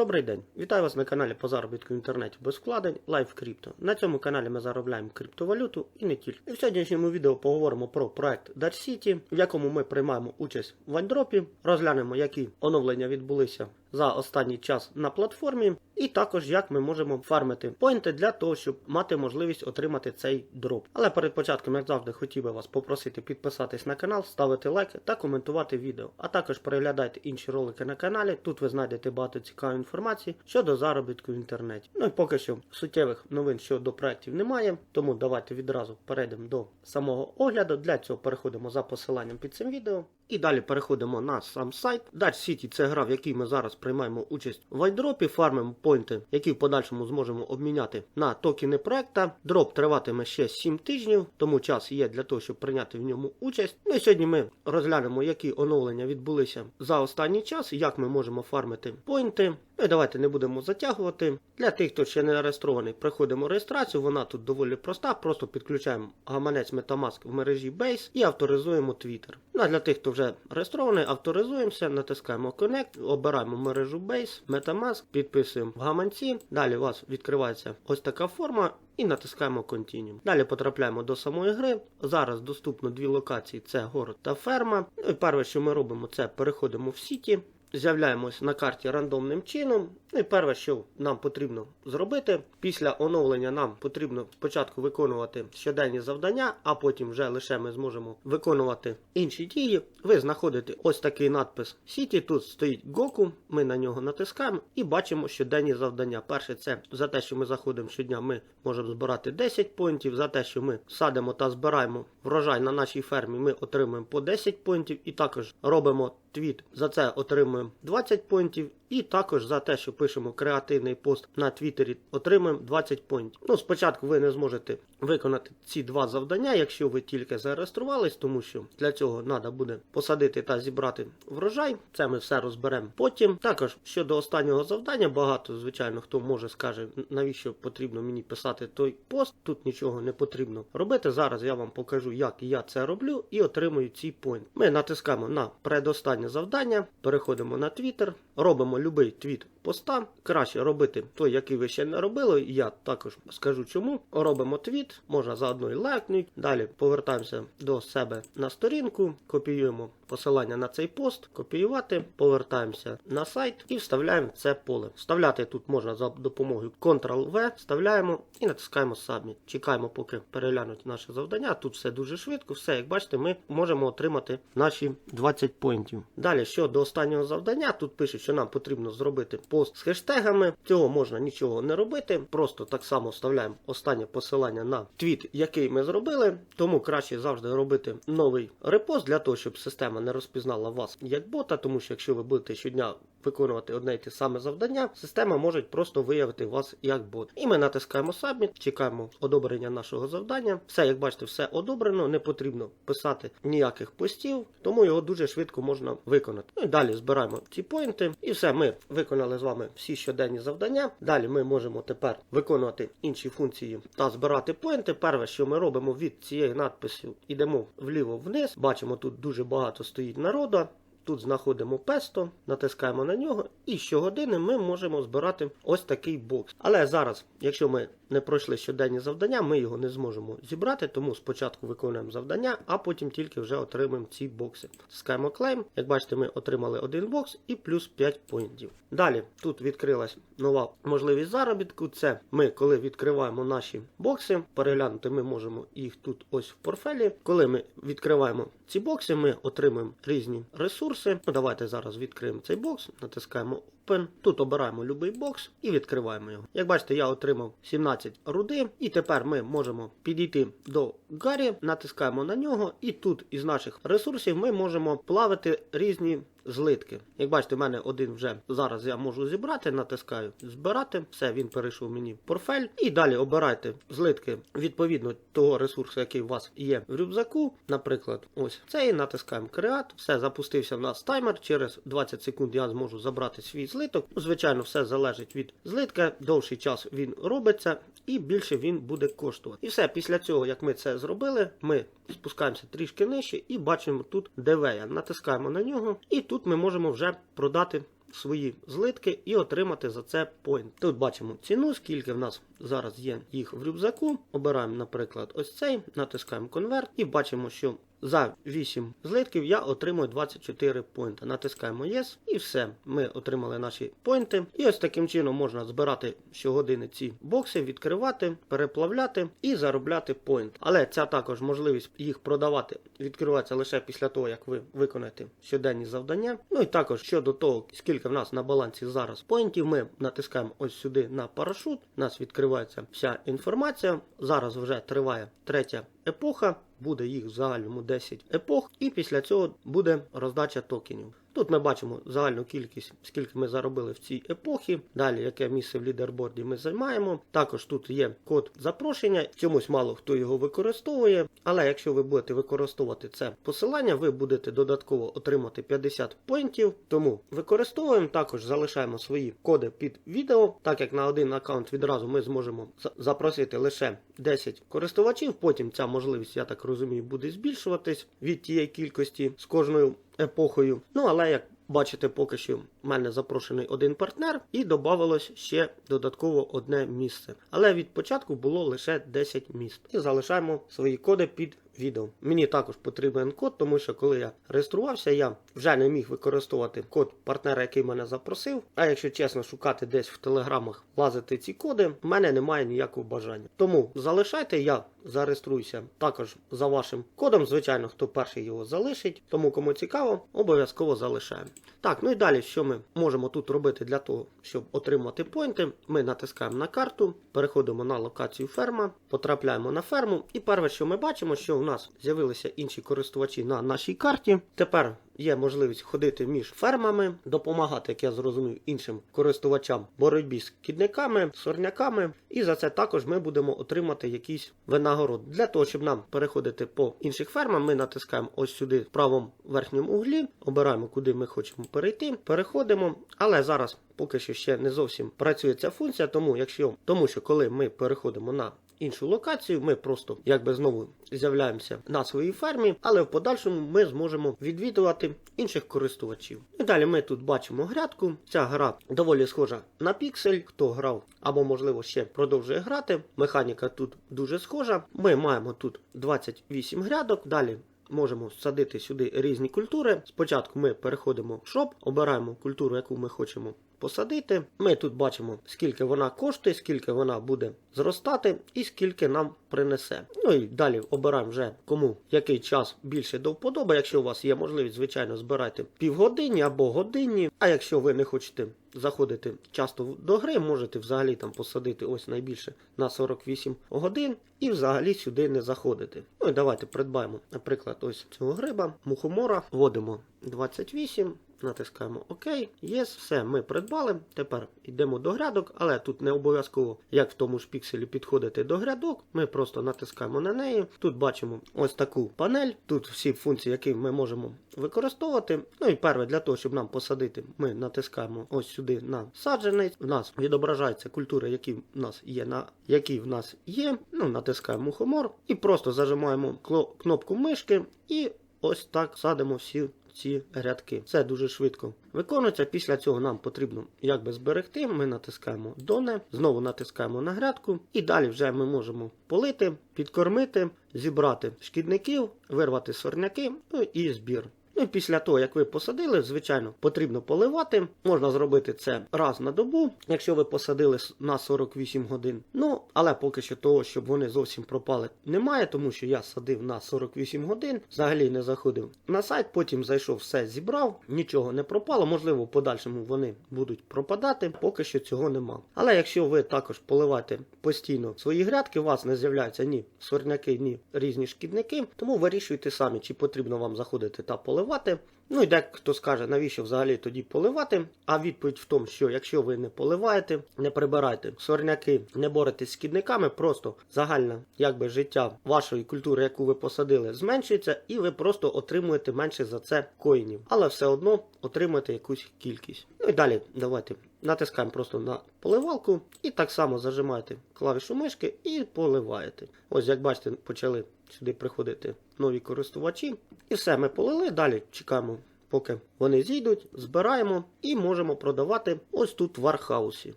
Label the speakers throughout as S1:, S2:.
S1: Добрий день! Вітаю вас на каналі по заробітку в інтернеті без вкладень Live Crypto. На цьому каналі ми заробляємо криптовалюту і не тільки. І в сьогоднішньому відео поговоримо про проект Dutch City, в якому ми приймаємо участь в вайндропі, розглянемо, які оновлення відбулися за останній час на платформі, і також як ми можемо фармити поінти для того, щоб мати можливість отримати цей дроп. Але перед початком, як завжди, хотів би вас попросити підписатись на канал, ставити лайки та коментувати відео. А також переглядайте інші ролики на каналі. Тут ви знайдете багато цікавої інформації щодо заробітку в інтернеті. Ну і поки що суттєвих новин щодо проєктів немає, тому давайте відразу перейдемо до самого огляду. Для цього переходимо за посиланням під цим відео. І далі переходимо на сам сайт. Dutch City це гра, в якій ми зараз приймаємо участь в айдропі, фармимо поінти, які в подальшому зможемо обміняти на токени проекта. Дроп триватиме ще 7 тижнів, тому час є для того, щоб прийняти в ньому участь. Ну і сьогодні ми розглянемо, які оновлення відбулися за останній час, як ми можемо фармити поінти. Ну і давайте не будемо затягувати. Для тих, хто ще не реєстрований, проходимо реєстрацію. Вона тут доволі проста. Просто підключаємо гаманець Metamask в мережі Base і авторизуємо Twitter. Ну а для тих, хто вже реєстрований, авторизуємося, натискаємо Connect, обираємо мережу Base, Metamask, підписуємо в гаманці. Далі у вас відкривається ось така форма. І натискаємо Continue. Далі потрапляємо до самої гри. Зараз доступно дві локації: це город та ферма. Ну і перше, що ми робимо, це переходимо в Сіті. З'являємось на карті рандомним чином. Ну і перше, що нам потрібно зробити, після оновлення нам потрібно спочатку виконувати щоденні завдання, а потім вже лише ми зможемо виконувати інші дії. Ви знаходите ось такий надпис Сіті. Тут стоїть Гоку. Ми на нього натискаємо і бачимо щоденні завдання. Перше, це за те, що ми заходимо щодня, ми можемо збирати 10 поінтів. За те, що ми садимо та збираємо врожай на нашій фермі, ми отримуємо по 10 поінтів і також робимо твіт. За це отримуємо 20 поінтів. І також за те, що пишемо креативний пост на Твіттері, отримаємо 20 понтів. Ну, спочатку ви не зможете виконати ці два завдання, якщо ви тільки зареєструвались, тому що для цього треба буде посадити та зібрати врожай. Це ми все розберемо потім. Також щодо останнього завдання, багато, звичайно, хто може скаже, навіщо потрібно мені писати той пост. Тут нічого не потрібно робити. Зараз я вам покажу, як я це роблю, і отримую ці поінти. Ми натискаємо на предостаннє завдання, переходимо на Twitter, робимо любий твіт поста. Краще робити той, який ви ще не робили. Я також скажу чому. Робимо твіт, можна заодно і лайкнути. Далі повертаємося до себе на сторінку, копіюємо посилання на цей пост, копіювати, повертаємося на сайт і вставляємо це поле. Вставляти тут можна за допомогою Ctrl-V, вставляємо і натискаємо Submit. Чекаємо, поки переглянуть наше завдання. Тут все дуже швидко. Все, як бачите, ми можемо отримати наші 20 поінтів. Далі, щодо останнього завдання, тут пише, що нам потрібно зробити пост з хештегами. Цього можна нічого не робити. Просто так само вставляємо останнє посилання на твіт, який ми зробили. Тому краще завжди робити новий репост для того, щоб система не розпізнала вас як бота, тому що якщо ви будете щодня виконувати одне й те саме завдання, система може просто виявити вас як бот. І ми натискаємо Submit, чекаємо одобрення нашого завдання. Все, як бачите, все одобрено, не потрібно писати ніяких постів, тому його дуже швидко можна виконати. Ну і далі збираємо ці поінти. І все, ми виконали з вами всі щоденні завдання. Далі ми можемо тепер виконувати інші функції та збирати поінти. Перше, що ми робимо від цієї надписі, йдемо вліво вниз. Бачимо, тут дуже багато стоїть народу. Тут знаходимо песто, натискаємо на нього, і щогодини ми можемо збирати ось такий бокс. Але зараз, якщо ми не пройшли щоденні завдання, ми його не зможемо зібрати, тому спочатку виконуємо завдання, а потім тільки вже отримаємо ці бокси. Тискаємо Claim. Як бачите, ми отримали один бокс і плюс 5 поінтів. Далі тут відкрилась нова можливість заробітку. Це ми, коли відкриваємо наші бокси, переглянути ми можемо їх тут ось в портфелі. Коли ми відкриваємо ці бокси, ми отримуємо різні ресурси. Ну, Давайте зараз відкриємо цей бокс, натискаємо Open. Тут обираємо будь-який бокс і відкриваємо його. Як бачите, я отримав 17 руди, і тепер ми можемо підійти до Гаррі, натискаємо на нього, і тут із наших ресурсів ми можемо плавити різні. Злитки. Як бачите, в мене один вже зараз я можу зібрати, натискаю збирати. Все, він перейшов мені в портфель. І далі обирайте злитки відповідно того ресурсу, який у вас є в рюкзаку. Наприклад, ось цей натискаємо Create. Все, запустився в нас таймер. Через 20 секунд я зможу забрати свій злиток. Звичайно, все залежить від злитка. Довший час він робиться і більше він буде коштувати. І все, після цього, як ми це зробили, ми спускаємося трішки нижче і бачимо тут ДВ. Натискаємо на нього, і тут ми можемо вже продати свої злитки і отримати за це поінт. Тут бачимо ціну, скільки в нас зараз є їх в рюкзаку. Обираємо, наприклад, ось цей, натискаємо конверт і бачимо, що за 8 злитків я отримую 24 поінти. Натискаємо Yes і все. Ми отримали наші поінти. І ось таким чином можна збирати щогодини ці бокси, відкривати, переплавляти і заробляти поінт. Але ця також можливість їх продавати відкривається лише після того, як ви виконаєте щоденні завдання. Ну і також щодо того, скільки в нас на балансі зараз поінтів, ми натискаємо ось сюди на парашут. У нас відкривається вся інформація. Зараз вже триває третя епоха. Буде їх в загальному 10 епох, і після цього буде роздача токенів. Тут ми бачимо загальну кількість, скільки ми заробили в цій епохі. Далі, яке місце в лідерборді ми займаємо. Також тут є код запрошення. Чомусь мало хто його використовує. Але якщо ви будете використовувати це посилання, ви будете додатково отримати 50 поінтів. Тому використовуємо. Також залишаємо свої коди під відео. Так як на один аккаунт відразу ми зможемо запросити лише 10 користувачів. Потім ця можливість, я так розумію, буде збільшуватись від тієї кількості з кожною епохою. Ну але як бачите, поки що в мене запрошений один партнер, і додавалось ще додатково одне місце. Але від початку було лише 10 міст. І залишаємо свої коди під відео. Мені також потрібен код, тому що коли я реєструвався, я вже не міг використовувати код партнера, який мене запросив. А якщо чесно шукати десь в телеграмах, лазити ці коди, в мене немає ніякого бажання. Тому залишайте, я зареєструюся також за вашим кодом. Звичайно, хто перший його залишить. Тому кому цікаво, обов'язково залишаємо. Так, ну і далі, що ми можемо тут робити для того, щоб отримати поінти? Ми натискаємо на карту, переходимо на локацію ферма, потрапляємо на ферму, і перше, що ми бачимо, що у нас з'явилися інші користувачі на нашій карті. Тепер є можливість ходити між фермами, допомагати, як я зрозумів, іншим користувачам боротьбі з кідниками, сорняками. І за це також ми будемо отримати якісь винагороди. Для того, щоб нам переходити по інших фермам, ми натискаємо ось сюди в правому верхньому углі, обираємо, куди ми хочемо перейти, переходимо. Але зараз поки що ще не зовсім працює ця функція, тому якщо тому, що коли ми переходимо на іншу локацію, ми просто якби знову з'являємося на своїй фермі, але в подальшому ми зможемо відвідувати інших користувачів. І далі ми тут бачимо грядку. Ця гра доволі схожа на піксель. Хто грав або, можливо, ще продовжує грати. Механіка тут дуже схожа. Ми маємо тут 28 грядок. Далі можемо садити сюди різні культури. Спочатку ми переходимо в шоп, обираємо культуру, яку ми хочемо посадити. Ми тут бачимо, скільки вона коштує, скільки вона буде зростати і скільки нам принесе. Ну і далі обираємо вже кому який час більше до вподоби. Якщо у вас є можливість, звичайно, збирайте півгодинні або годинні. А якщо ви не хочете заходити часто до гри, можете взагалі там посадити ось найбільше на 48 годин і взагалі сюди не заходити. Ну і давайте придбаємо, наприклад, ось цього гриба, мухомора, вводимо 28. Натискаємо ОК, єс, все, ми придбали. Тепер йдемо до грядок, але тут не обов'язково, як в тому ж пікселі, підходити до грядок. Ми просто натискаємо на неї. Тут бачимо ось таку панель. Тут всі функції, які ми можемо використовувати. Ну і перше, для того, щоб нам посадити, ми натискаємо ось сюди на саджанець. У нас відображаються культури, які в нас є на які в нас є. Ну, натискаємо мухомор і просто зажимаємо кнопку мишки і ось так садимо всі ці рядки. Це дуже швидко виконується. Після цього нам потрібно якби зберегти. Ми натискаємо доне, знову натискаємо на грядку, і далі вже ми можемо полити, підкормити, зібрати шкідників, вирвати сорняки, ну і збір. Ну і після того, як ви посадили, звичайно, потрібно поливати. Можна зробити це раз на добу, якщо ви посадили на 48 годин. Ну, але поки що того, щоб вони зовсім пропали, немає, тому що я садив на 48 годин, взагалі не заходив на сайт, потім зайшов, все зібрав, нічого не пропало. Можливо, в подальшому вони будуть пропадати, поки що цього нема. Але якщо ви також поливаєте постійно свої грядки, у вас не з'являються ні сорняки, ні різні шкідники, тому вирішуйте самі, чи потрібно вам заходити та поливати спробувати. Ну і дехто скаже, навіщо взагалі тоді поливати. А відповідь в тому, що якщо ви не поливаєте, не прибираєте сорняки, не боретесь з шкідниками, просто загальне якби життя вашої культури, яку ви посадили, зменшується, і ви просто отримуєте менше за це коїнів. Але все одно отримуєте якусь кількість. Ну і далі давайте натискаємо просто на поливалку і так само зажимаєте клавішу мишки і поливаєте. Ось як бачите, почали сюди приходити нові користувачі. І все, ми полили. Далі чекаємо поки вони зійдуть, збираємо і можемо продавати ось тут в вархаусі.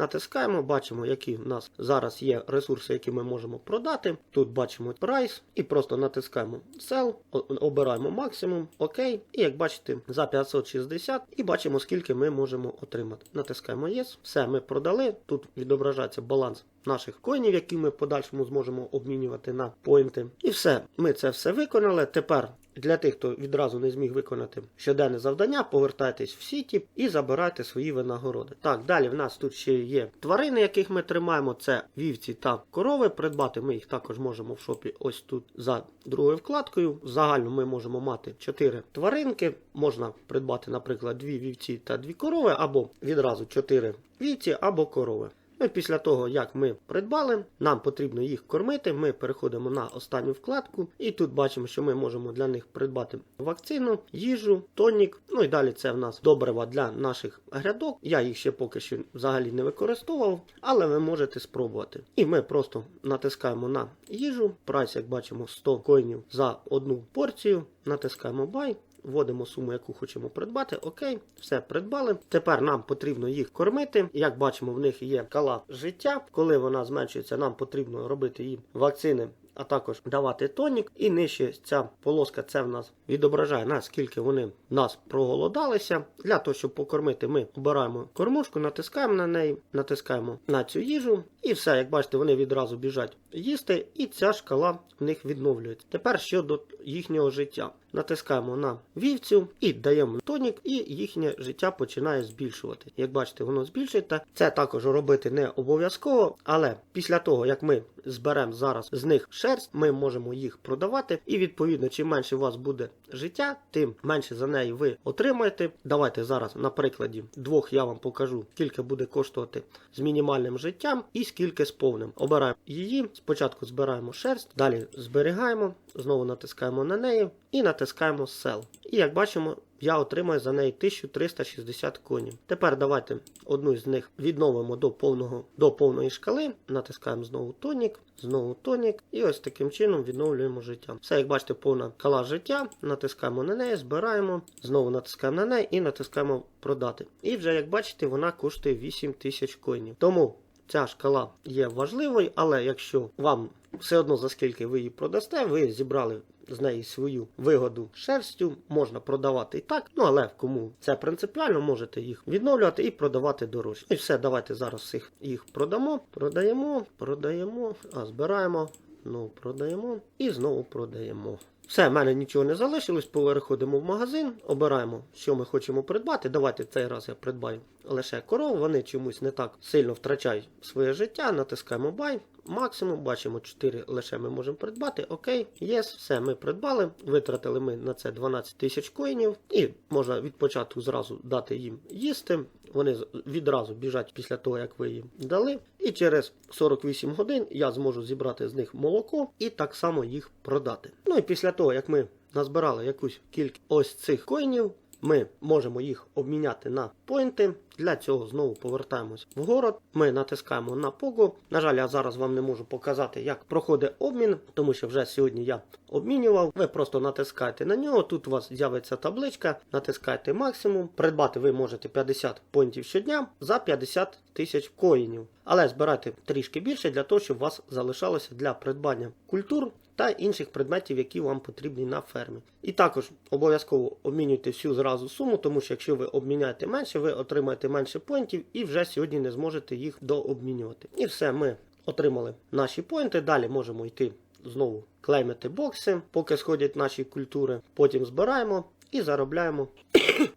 S1: Натискаємо, бачимо, які в нас зараз є ресурси, які ми можемо продати. Тут бачимо прайс і просто натискаємо Sell, обираємо максимум, ОК. І як бачите, за 560 і бачимо, скільки ми можемо отримати. Натискаємо Yes. Все, ми продали. Тут відображається баланс наших коїнів, які ми в подальшому зможемо обмінювати на поінти. І все, ми це все виконали. Тепер для тих, хто відразу не зміг виконати щоденне завдання, повертайтесь в сіті і забирайте свої винагороди. Так, далі в нас тут ще є тварини, яких ми тримаємо. Це вівці та корови. Придбати ми їх також можемо в шопі ось тут за другою вкладкою. Загально ми можемо мати 4 тваринки. Можна придбати, наприклад, 2 вівці та 2 корови, або відразу 4 вівці або корови. Ну після того, як ми придбали, нам потрібно їх кормити. Ми переходимо на останню вкладку, і тут бачимо, що ми можемо для них придбати вакцину, їжу, тонік. Ну і далі це в нас добрива для наших грядок. Я їх ще поки що взагалі не використовував, але ви можете спробувати. І ми просто натискаємо на їжу. Прайс, як бачимо, 100 коїнів за одну порцію. Натискаємо Buy. Вводимо суму, яку хочемо придбати. Окей, все придбали. Тепер нам потрібно їх кормити. Як бачимо, в них є кала життя. Коли вона зменшується, нам потрібно робити їм вакцини. А також давати тонік, і нижче ця полоска це в нас відображає наскільки вони нас проголодалися. Для того, щоб покормити, ми обираємо кормушку, натискаємо на неї, натискаємо на цю їжу, і все, як бачите, вони відразу біжать їсти, і ця шкала в них відновлюється. Тепер щодо їхнього життя. Натискаємо на вівцю і даємо тонік, і їхнє життя починає збільшувати. Як бачите, воно збільшується. Це також робити не обов'язково, але після того, як ми зберемо зараз з них шерсть, ми можемо їх продавати. І відповідно, чим менше у вас буде життя, тим менше за неї ви отримаєте. Давайте зараз на прикладі двох я вам покажу, скільки буде коштувати з мінімальним життям і скільки з повним. Обираємо її. Спочатку збираємо шерсть, далі зберігаємо, знову натискаємо на неї і натискаємо Sell. І як бачимо, я отримаю за неї 1360 конів. Тепер давайте одну з них відновимо до повного до повної шкали. Натискаємо знову тонік, знову тонік, і ось таким чином відновлюємо життя. Все, як бачите, повна шкала життя. Натискаємо на неї, збираємо, знову натискаємо на неї і натискаємо продати. І вже як бачите, вона коштує 8000 коїнів. Тому ця шкала є важливою, але якщо вам все одно за скільки ви її продасте, ви зібрали з неї свою вигоду шерстю, можна продавати і так. Ну але кому це принципіально, можете їх відновлювати і продавати дорожче. І все, давайте зараз всіх їх продамо, продаємо, продаємо, а збираємо, знову продаємо і знову продаємо. Все, в мене нічого не залишилось. Переходимо в магазин, обираємо, що ми хочемо придбати. Давайте цей раз я придбаю лише коров. Вони чомусь не так сильно втрачають своє життя. Натискаємо Buy. Максимум, бачимо 4 лише ми можемо придбати. Окей, єс, все, ми придбали. Витратили ми на це 12 тисяч коїнів. І можна від початку зразу дати їм їсти. Вони відразу біжать після того, як ви їм дали. І через 48 годин я зможу зібрати з них молоко і так само їх продати. Ну і після того, як ми назбирали якусь кількість ось цих коїнів, ми можемо їх обміняти на поінти. Для цього знову повертаємось в город. Ми натискаємо на Пого. На жаль, я зараз вам не можу показати, як проходить обмін, тому що вже сьогодні я обмінював. Ви просто натискаєте на нього. Тут у вас з'явиться табличка, натискаєте максимум. Придбати ви можете 50 поінтів щодня за 50 тисяч коїнів. Але збирайте трішки більше для того, щоб у вас залишалося для придбання культур та інших предметів, які вам потрібні на фермі. І також обов'язково обмінюйте всю зразу суму, тому що якщо ви обміняєте менше, ви отримаєте менше поінтів і вже сьогодні не зможете їх дообмінювати. І все, ми отримали наші поінти. Далі можемо йти знову клеймити бокси, поки сходять наші культури. Потім збираємо і заробляємо.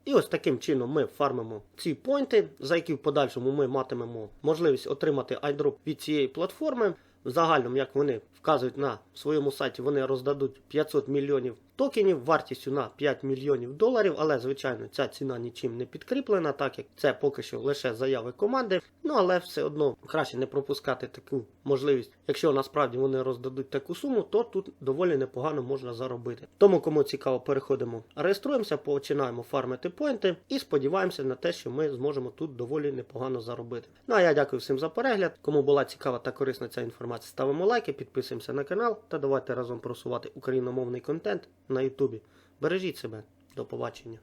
S1: І ось таким чином ми фармимо ці поінти, за які в подальшому ми матимемо можливість отримати айдроп від цієї платформи. В загальному, як вони вказують на своєму сайті, вони роздадуть 500 мільйонів токенів вартістю на 5 мільйонів доларів. Але, звичайно, ця ціна нічим не підкріплена, так як це поки що лише заяви команди. Ну але все одно краще не пропускати таку можливість. Якщо насправді вони роздадуть таку суму, то тут доволі непогано можна заробити. Тому, кому цікаво, переходимо, реєструємося, починаємо фармити поінти і сподіваємося на те, що ми зможемо тут доволі непогано заробити. Ну а я дякую всім за перегляд. Кому була цікава та корисна ця інформація, ставимо лайки, підписуємося на канал та давайте разом просувати україномовний контент на Ютубі. Бережіть себе, до побачення.